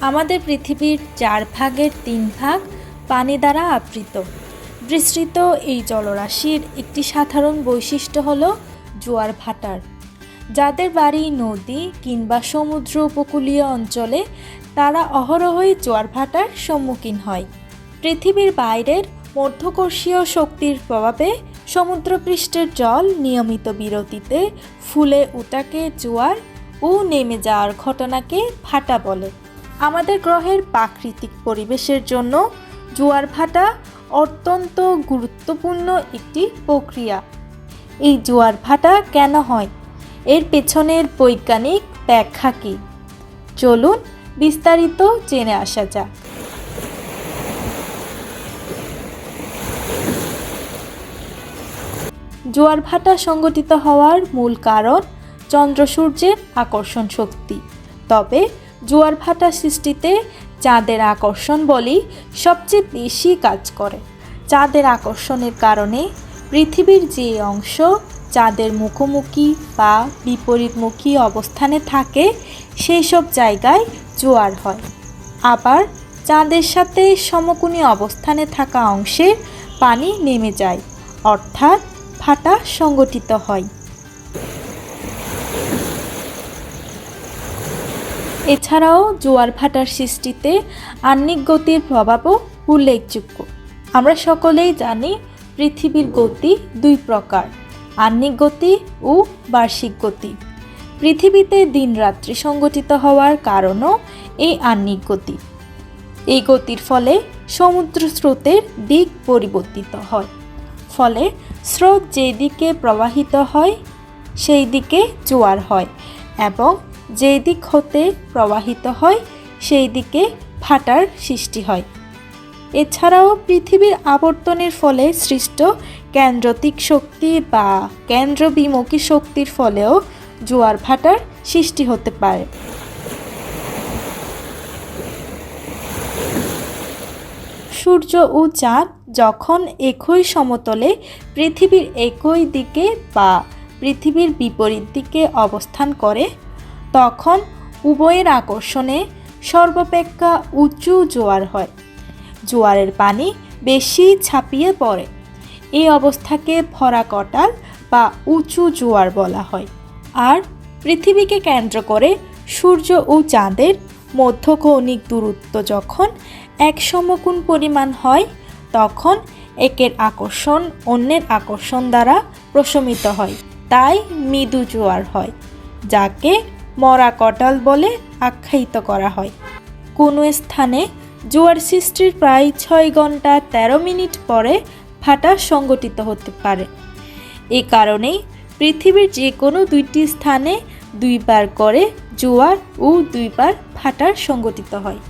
আমাদের পৃথিবীর চার ভাগের তিন ভাগ পানি দ্বারা আবৃত। বিস্তৃত এই জলরাশির একটি সাধারণ বৈশিষ্ট্য হল জোয়ার ভাটার। যাদের বাড়ি নদী কিংবা সমুদ্র উপকূলীয় অঞ্চলে, তারা অহরহই জোয়ার ভাটার সম্মুখীন হয়। পৃথিবীর বাইরের মধ্যকর্ষীয় শক্তির প্রভাবে সমুদ্রপৃষ্ঠের জল নিয়মিত বিরতিতে ফুলে উটাকে জোয়ার ও নেমে যাওয়ার ঘটনাকে ভাটা বলে। আমাদের গ্রহের প্রাকৃতিক পরিবেশের জন্য জোয়ার ভাটা অত্যন্ত গুরুত্বপূর্ণ একটি প্রক্রিয়া। এই জোয়ার ভাটা কেন হয়? এর পেছনের বৈজ্ঞানিক ব্যাখ্যা কী? চলুন বিস্তারিত জেনে আসা যাক। জোয়ার ভাটা সংগঠিত হওয়ার মূল কারণ চন্দ্র সূর্যের আকর্ষণ শক্তি। তবে জোয়ার ভাটা সৃষ্টিতে চাঁদের আকর্ষণ বলই সবচেয়ে বেশি কাজ করে। চাঁদের আকর্ষণের কারণে পৃথিবীর যে অংশ চাঁদের মুখোমুখি বা বিপরীতমুখী অবস্থানে থাকে সেই সব জায়গায় জোয়ার হয়। আবার চাঁদের সাথে সমকোণী অবস্থানে থাকা অংশে পানি নেমে যায়, অর্থাৎ ফাটা সংগঠিত হয়। এছাড়াও জোয়ার ভাটার সৃষ্টিতে আহ্নিক গতির প্রভাবও উল্লেখযোগ্য। আমরা সকলেই জানি পৃথিবীর গতি দুই প্রকার আহ্নিক গতি ও বার্ষিক গতি। পৃথিবীতে দিনরাত্রি সংগঠিত হওয়ার কারণও এই আহ্নিক গতি। এই গতির ফলে সমুদ্র স্রোতের দিক পরিবর্তিত হয়। ফলে স্রোত যেদিকে প্রবাহিত হয় সেই দিকে জোয়ার হয় এবং যেই দিক হতে প্রবাহিত হয়, সেই দিকে ভাটার সৃষ্টি হয়। এছাড়াও পৃথিবীর আবর্তনের ফলে সৃষ্ট কেন্দ্রতিক শক্তি বা কেন্দ্রবিমুখী শক্তির ফলেও জোয়ার ভাটার সৃষ্টি হতে পারে। সূর্য ও চাঁদ যখন একই সমতলে পৃথিবীর একই দিকে বা পৃথিবীর বিপরীত দিকে অবস্থান করে তখন উভয়ের আকর্ষণে সর্বাপেক্ষা উঁচু জোয়ার হয়। জোয়ারের পানি বেশি ছাপিয়ে পড়ে। এই অবস্থাকে ভরা কটাল বা উঁচু জোয়ার বলা হয়। আর পৃথিবীকে কেন্দ্র করে সূর্য ও চাঁদের মধ্যকৌণিক দূরত্ব যখন এক সমকোণ পরিমাণ হয়, তখন একের আকর্ষণ অন্যের আকর্ষণ দ্বারা প্রশমিত হয়। তাই মৃদু জোয়ার হয়, যাকে মরা কটাল বলে আখ্যায়িত করা হয়। কোনো স্থানে জোয়ার সৃষ্টির প্রায় ছয় ঘণ্টা ১৩ মিনিট পরে ফাটা সংগঠিত হতে পারে। এ কারণেই পৃথিবীর যে কোনো দুইটি স্থানে দুইবার করে জোয়ার ও দুইবার ফাটার সংগঠিত হয়।